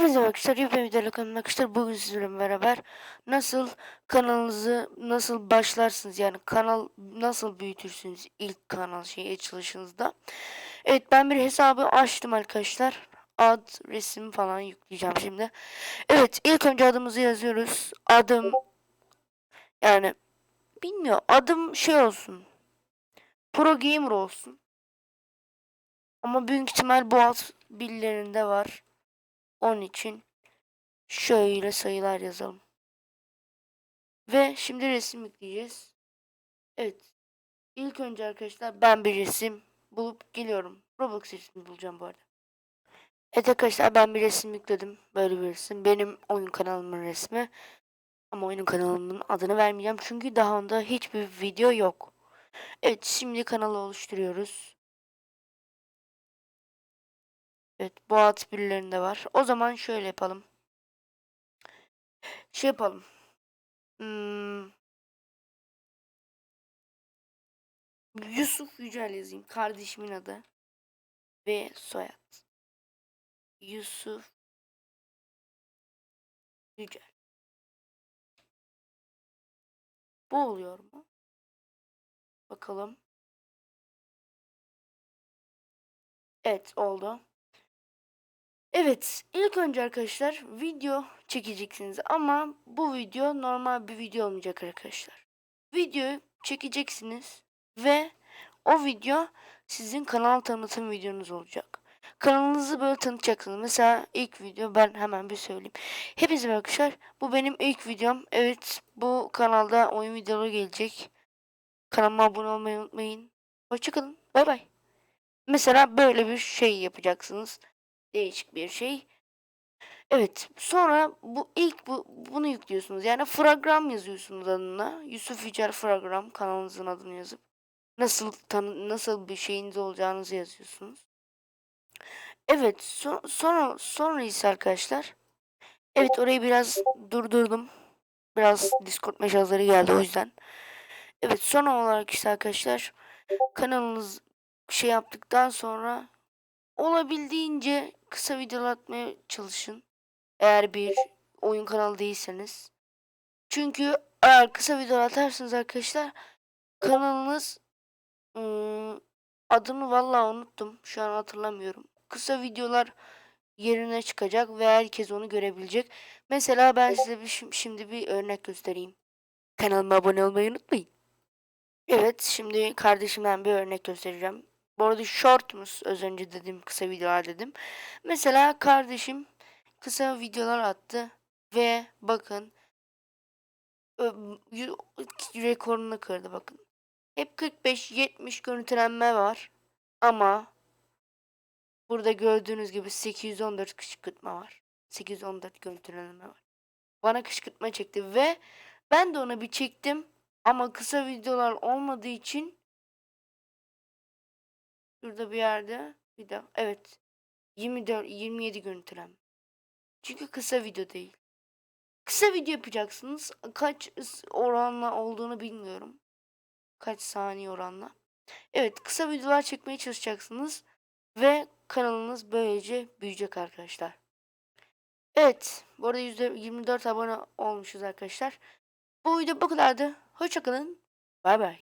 Hepinize arkadaşlar yepyeni videoyla arkadaşlar bugün sizlerle beraber nasıl kanalınızı nasıl başlarsınız yani kanal nasıl büyütürsünüz ilk kanal şey açılışınızda. Evet ben bir hesabı açtım arkadaşlar. Ad, resim falan yükleyeceğim şimdi. Evet ilk önce adımızı yazıyoruz. Adım yani bilmiyorum adım şey olsun. Pro Gamer olsun. Ama büyük ihtimal bu alt bilgilerinde var. Onun için şöyle sayılar yazalım. Ve şimdi resim yükleyeceğiz. Evet. İlk önce arkadaşlar ben bir resim bulup geliyorum. Roblox resmi bulacağım bu arada. Evet arkadaşlar ben bir resim yükledim. Böyle bir resim. Benim oyun kanalımın resmi. Ama oyun kanalımın adını vermeyeceğim. Çünkü daha onda hiçbir video yok. Evet şimdi kanalı oluşturuyoruz. Evet at birilerinde var. O zaman şöyle yapalım. Şey yapalım. Hmm. Yusuf Yücel yazayım. Kardeşimin adı. Ve soyad. Yusuf Yücel. Bu oluyor mu? Bakalım. Evet oldu. Evet, ilk önce arkadaşlar video çekeceksiniz ama bu video normal bir video olmayacak arkadaşlar. Videoyu çekeceksiniz ve o video sizin kanal tanıtım videonuz olacak. Kanalınızı böyle tanıtacaksınız. Mesela ilk video ben hemen bir söyleyeyim. Hepinize arkadaşlar bu benim ilk videom. Evet bu kanalda oyun videoları gelecek. Kanalıma abone olmayı unutmayın. Hoşçakalın. Bay bay. Mesela böyle bir şey yapacaksınız değişik bir şey. Evet. Sonra bu ilk bu bunu yüklüyorsunuz. Yani Fragram yazıyorsunuz adına. Yusuf Yücel Fragram kanalınızın adını yazıp nasıl tanı nasıl bir şeyiniz olacağınızı yazıyorsunuz. Evet, so sonra sonra ise arkadaşlar. Evet, orayı biraz durdurdum. Biraz Discord mesajları geldi o yüzden. Evet, son olarak işte arkadaşlar kanalınız şey yaptıktan sonra olabildiğince kısa videolar atmaya çalışın. Eğer bir oyun kanalı değilseniz. Çünkü eğer kısa video atarsanız arkadaşlar kanalınız ıı, adını vallahi unuttum. Şu an hatırlamıyorum. Kısa videolar yerine çıkacak ve herkes onu görebilecek. Mesela ben size bir, şimdi bir örnek göstereyim. Kanalıma abone olmayı unutmayın. Evet, şimdi kardeşimden bir örnek göstereceğim. Bu arada shortmus az önce dedim kısa videolar dedim. Mesela kardeşim kısa videolar attı ve bakın rekorunu kırdı bakın. Hep 45-70 görüntülenme var ama burada gördüğünüz gibi 814 kışkırtma var. 814 görüntülenme var. Bana kışkırtma çekti ve ben de ona bir çektim ama kısa videolar olmadığı için Şurada bir yerde. Bir de evet. 24 27 görüntülem. Çünkü kısa video değil. Kısa video yapacaksınız. Kaç oranla olduğunu bilmiyorum. Kaç saniye oranla. Evet, kısa videolar çekmeye çalışacaksınız ve kanalınız böylece büyüyecek arkadaşlar. Evet, bu arada %24 abone olmuşuz arkadaşlar. Bu video bu kadardı. Hoşçakalın. Bay bay.